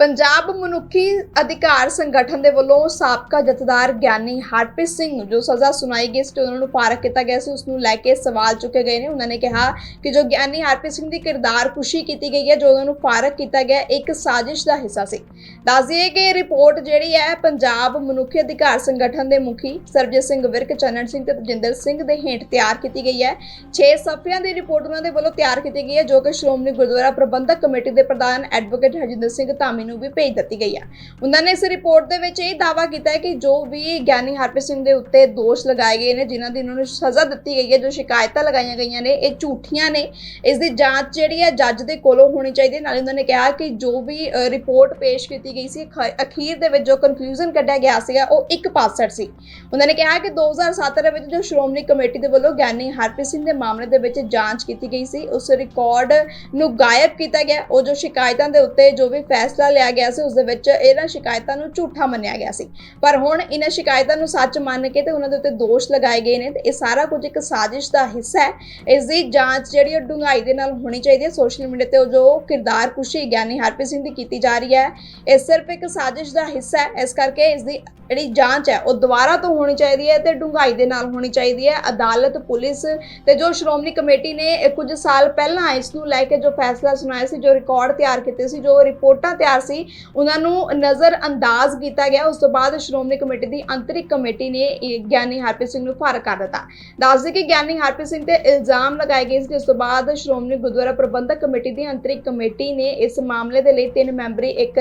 ਪੰਜਾਬ ਮਨੁੱਖੀ ਅਧਿਕਾਰ ਸੰਗਠਨ ਦੇ ਵੱਲੋਂ ਸਾਬਕਾ ਜਥੇਦਾਰ ਗਿਆਨੀ ਹਰਪ੍ਰੀਤ ਸਿੰਘ ਨੂੰ ਜੋ ਸਜ਼ਾ ਸੁਣਾਈ ਗਈ ਸੀ ਤੇ ਉਹਨਾਂ ਨੂੰ ਫਾਰਕ ਕੀਤਾ ਗਿਆ ਸੀ, ਉਸ ਨੂੰ ਲੈ ਕੇ ਸਵਾਲ ਚੁੱਕੇ ਗਏ ਨੇ। ਉਹਨਾਂ ਨੇ ਕਿਹਾ ਕਿ ਜੋ ਗਿਆਨੀ ਹਰਪ੍ਰੀਤ ਸਿੰਘ ਦੀ ਕਿਰਦਾਰ ਕੁਸ਼ੀ ਕੀਤੀ ਗਈ ਹੈ, ਜੋ ਉਹਨਾਂ ਨੂੰ ਫਾਰਕ ਕੀਤਾ ਗਿਆ, ਇੱਕ ਸਾਜ਼ਿਸ਼ ਦਾ ਹਿੱਸਾ ਸੀ। ਦੱਸ ਦਈਏ ਕਿ ਰਿਪੋਰਟ ਜਿਹੜੀ ਹੈ, ਪੰਜਾਬ ਮਨੁੱਖੀ ਅਧਿਕਾਰ ਸੰਗਠਨ ਦੇ ਮੁਖੀ ਸਰਬਜੀਤ ਸਿੰਘ ਵਿਰਕ, ਚੰਨਣ ਸਿੰਘ ਤੇ ਤਜਿੰਦਰ ਸਿੰਘ ਦੇ ਹੇਠ ਤਿਆਰ ਕੀਤੀ ਗਈ ਹੈ। 6 ਸਫ਼ਿਆਂ ਦੀ ਰਿਪੋਰਟ ਉਹਨਾਂ ਦੇ ਵੱਲੋਂ ਤਿਆਰ ਕੀਤੀ ਗਈ ਹੈ, ਜੋ ਕਿ ਸ਼੍ਰੋਮਣੀ ਗੁਰਦੁਆਰਾ ਪ੍ਰਬੰਧਕ ਕਮੇਟੀ ਦੇ ਪ੍ਰਧਾਨ ਐਡਵੋਕੇਟ ਹਰਜਿੰਦਰ ਸਿੰਘ ਧਾਮੀ ਨੂੰ ਵੀ ਭੇਜ ਦਿੱਤੀ ਗਈ ਹੈ ਉਹਨਾਂ ਨੇ ਇਸ ਰਿਪੋਰਟ ਦੇ ਵਿੱਚ ਇਹ ਦਾਅਵਾ ਕੀਤਾ ਹੈ ਕਿ ਜੋ ਵੀ ਗਿਆਨੀ ਹਰਪ੍ਰੀਤ ਸਿੰਘ ਦੇ ਉੱਤੇ ਦੋਸ਼ ਲਗਾਏ ਗਏ ਨੇ, ਜਿਨ੍ਹਾਂ ਦੀ ਉਹਨਾਂ ਨੂੰ ਸਜ਼ਾ ਦਿੱਤੀ ਗਈ ਹੈ, ਜੋ ਸ਼ਿਕਾਇਤਾਂ ਲਗਾਈਆਂ ਗਈਆਂ ਨੇ, ਇਹ ਝੂਠੀਆਂ ਨੇ। ਇਸ ਦੀ ਜਾਂਚ ਜਿਹੜੀ ਹੈ ਜੱਜ ਦੇ ਕੋਲੋਂ ਹੋਣੀ ਚਾਹੀਦੀ ਹੈ। ਨਾਲੇ ਉਹਨਾਂ ਨੇ ਕਿਹਾ ਕਿ ਜੋ ਵੀ ਰਿਪੋਰਟ ਪੇਸ਼ ਕੀਤੀ ਗਈ ਸੀ ਅਖੀਰ ਦੇ ਵਿੱਚ ਜੋ ਕਨਕਲੂਜਨ ਕੱਢਿਆ ਗਿਆ ਸੀਗਾ, ਉਹ ਇੱਕ ਪਾਸੜ ਸੀ। ਉਹਨਾਂ ਨੇ ਕਿਹਾ ਕਿ 2007 ਦੇ ਵਿੱਚ ਜੋ ਸ਼੍ਰੋਮਣੀ ਕਮੇਟੀ ਦੇ ਵੱਲੋਂ ਗਿਆਨੀ ਹਰਪ੍ਰੀਤ ਸਿੰਘ ਦੇ ਮਾਮਲੇ ਦੇ ਵਿੱਚ ਜਾਂਚ ਕੀਤੀ ਗਈ ਸੀ, ਉਸ ਰਿਕਾਰਡ ਨੂੰ ਗਾਇਬ ਕੀਤਾ ਗਿਆ। ਉਹ ਜੋ ਸ਼ਿਕਾਇਤਾਂ ਦੇ ਉੱਤੇ ਜੋ ਵੀ ਫੈਸਲਾ ਲਿਆ ਗਿਆ ਸੀ ਉਸ ਦੇ ਵਿੱਚ ਇਹਨਾਂ ਸ਼ਿਕਾਇਤਾਂ ਨੂੰ ਝੂਠਾ ਮੰਨਿਆ ਗਿਆ ਸੀ। ਪਰ ਹੁਣ ਇਹਨਾਂ ਸ਼ਿਕਾਇਤਾਂ ਨੂੰ ਸੱਚ ਮੰਨ ਕੇ ਤੇ ਉਹਨਾਂ ਦੇ ਉੱਤੇ ਦੋਸ਼ ਲਗਾਏ ਗਏ ਨੇ ਤੇ ਇਹ ਸਾਰਾ ਕੁਝ ਇੱਕ ਸਾਜ਼ਿਸ਼ ਦਾ ਹਿੱਸਾ ਹੈ। ਇਸ ਦੀ ਜਾਂਚ ਜਿਹੜੀ ਉਹ ਡੂੰਘਾਈ ਦੇ ਨਾਲ ਹੋਣੀ ਚਾਹੀਦੀ ਹੈ। ਸੋਸ਼ਲ ਮੀਡੀਆ ਤੇ ਉਹ ਜੋ ਕਿਰਦਾਰ ਕੁਸ਼ੀ ਗਿਆਨੀ ਹਰਪ੍ਰੀਤ ਸਿੰਘ ਦੀ ਕੀਤੀ ਜਾ ਰਹੀ ਹੈ, ਇਹ ਸਿਰਫ ਇੱਕ ਸਾਜ਼ਿਸ਼ ਦਾ ਹਿੱਸਾ ਹੈ। ਇਸ ਕਰਕੇ ਇਸ ਦੀ ਜਿਹੜੀ ਜਾਂਚ ਹੈ, ਉਹ ਦੁਬਾਰਾ ਤੋਂ ਹੋਣੀ ਚਾਹੀਦੀ ਹੈ ਤੇ ਡੂੰਘਾਈ ਦੇ ਨਾਲ ਹੋਣੀ ਚਾਹੀਦੀ ਹੈ। ਅਦਾਲਤ, ਪੁਲਿਸ ਤੇ ਜੋ ਸ਼੍ਰੋਮਣੀ ਕਮੇਟੀ ਨੇ ਇਹ ਕੁਝ ਸਾਲ ਪਹਿਲਾਂ ਇਸ ਨੂੰ ਲੈ ਕੇ ਜੋ ਫੈਸਲਾ ਸੁਣਾਇਆ ਸੀ, ਜੋ ਰਿਕਾਰਡ ਤਿਆਰ ਕੀਤੇ ਸੀ, ਜੋ ਰਿਪੋਰਟਾਂ ਤਿਆਰ ਸੀ। ਉਹਨਾਂ ਨੂੰ ਨਜ਼ਰ ਅੰਦਾਜ਼ ਕੀਤਾ ਗਿਆ। ਉਸ ਤੋਂ ਬਾਅਦ ਸ਼੍ਰੋਮਣੀ ਕਮੇਟੀ ਦੀ ਅੰਤਰਿਕ ਕਮੇਟੀ ਨੇ ਗਿਆਨੀ ਹਰਪ੍ਰੀਤ ਸਿੰਘ ਨੂੰ ਫਾਰਕ ਕਰ ਦਿੱਤਾ। ਦੱਸਦੇ ਕਿ ਗਿਆਨੀ ਹਰਪ੍ਰੀਤ ਸਿੰਘ ਤੇ ਇਲਜ਼ਾਮ ਲਗਾਏ ਗਏ ਸੀ ਜਿਸ ਤੋਂ ਬਾਅਦ ਸ਼੍ਰੋਮਣੀ ਗੁਰਦੁਆਰਾ ਪ੍ਰਬੰਧਕ ਕਮੇਟੀ ਦੀ ਅੰਤਰਿਕ ਕਮੇਟੀ ਨੇ ਇਸ ਮਾਮਲੇ ਦੇ ਲਈ ਤਿੰਨ ਮੈਂਬਰੀ ਇੱਕ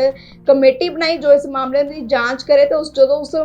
ਕਮੇਟੀ ਬਣਾਈ, ਜੋ ਇਸ ਮਾਮਲੇ ਦੀ ਜਾਂਚ ਕਰੇ ਤੇ ਉਸ ਜਦੋਂ ਉਸ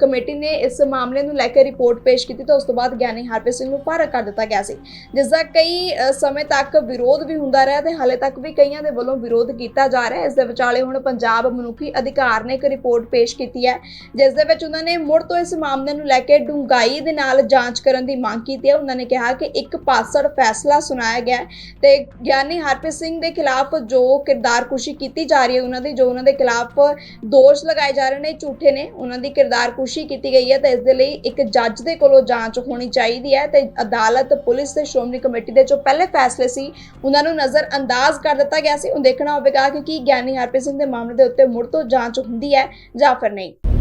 ਕਮੇਟੀ ਨੇ ਇਸ ਮਾਮਲੇ ਨੂੰ ਲੈ ਕੇ ਰਿਪੋਰਟ ਪੇਸ਼ ਕੀਤੀ ਤਾਂ ਉਸ ਤੋਂ ਬਾਅਦ ਗਿਆਨੀ ਹਰਪ੍ਰੀਤ ਸਿੰਘ ਨੂੰ ਫਾਰਕ ਕਰ ਦਿੱਤਾ ਗਿਆ ਸੀ। ਜਿਸ ਦਾ ਕਈ ਸਮੇਂ ਤੱਕ ਵਿਰੋਧ ਵੀ ਹੁੰਦਾ ਰਿਹਾ ਤੇ ਹਾਲੇ ਤੱਕ ਵੀ ਕਈਆਂ ਦੇ ਵੱਲੋਂ ਵਿਰੋਧ ਕੀਤਾ ਜਾ ਰਿਹਾ। ਹੈ ਇਸ ਦੇ ਵਿਚਾਲੇ ਹੁਣ ਪੰਜਾਬ ਮਨੁੱਖੀ ਅਧਿਕਾਰ ਨੇ ਇੱਕ ਰਿਪੋਰਟ ਪੇਸ਼ ਕੀਤੀ ਹੈ, ਜਿਸ ਦੇ ਵਿੱਚ ਉਹਨਾਂ ਨੇ ਮੁੜ ਤੋਂ ਇਸ ਮਾਮਲੇ ਨੂੰ ਲੈ ਕੇ ਡੂੰਘਾਈ ਦੇ ਨਾਲ ਜਾਂਚ ਕਰਨ ਦੀ ਮੰਗ ਕੀਤੀ ਹੈ। ਉਹਨਾਂ ਨੇ ਕਿਹਾ ਕਿ ਇੱਕ ਪਾਸੜ ਫੈਸਲਾ ਸੁਣਾਇਆ ਗਿਆ ਤੇ ਗਿਆਨੀ ਹਰਪ੍ਰੀਤ ਸਿੰਘ ਦੇ ਖਿਲਾਫ ਜੋ ਕਿਰਦਾਰਕੁਸ਼ੀ ਕੀਤੀ ਜਾ ਰਹੀ ਹੈ ਉਹਨਾਂ ਦੀ, ਜੋ ਉਹਨਾਂ ਦੇ ਖਿਲਾਫ ਦੋਸ਼ ਲਗਾਏ ਜਾ ਰਹੇ ਨੇ, ਝੂਠੇ ਨੇ, ਉਹਨਾਂ ਦੀ ਕਿਰਦਾਰਕੁਸ਼ੀ ਕੀਤੀ ਗਈ ਹੈ ਤਾਂ ਇਸ ਦੇ ਲਈ ਇੱਕ ਜੱਜ ਦੇ ਕੋਲੋਂ ਜਾਂਚ ਹੋਣੀ ਚਾਹੀਦੀ ਹੈ ਤੇ ਅਦਾਲਤ, ਪੁਲਿਸ ਤੇ ਸ਼੍ਰੋਮਣੀ ਕਮੇਟੀ ਦੇ ਜੋ ਪਹਿਲੇ ਫੈਸਲੇ ਸੀ, ਉਹਨਾਂ ਨੂੰ ਨਜ਼ਰ ਅੰਦਾਜ਼ ਕਰ ਦਿੱਤਾ ਗਿਆ ਸੀ। ਹੁਣ ਦੇਖਣਾ ਹੋਵੇਗਾ ਕਿ ਕੀ ਗਿਆਨੀ ਹਰਪ੍ਰੀਤ ਸਿੰਘ ਦੇ ਮਾਮਲੇ ਦੇ ਉੱਤੇ ਮੁੜ ਤੋਂ ਜਾਂਚ ਹੁੰਦੀ ਹੈ ਜਾਂ ਫਿਰ ਨਹੀਂ।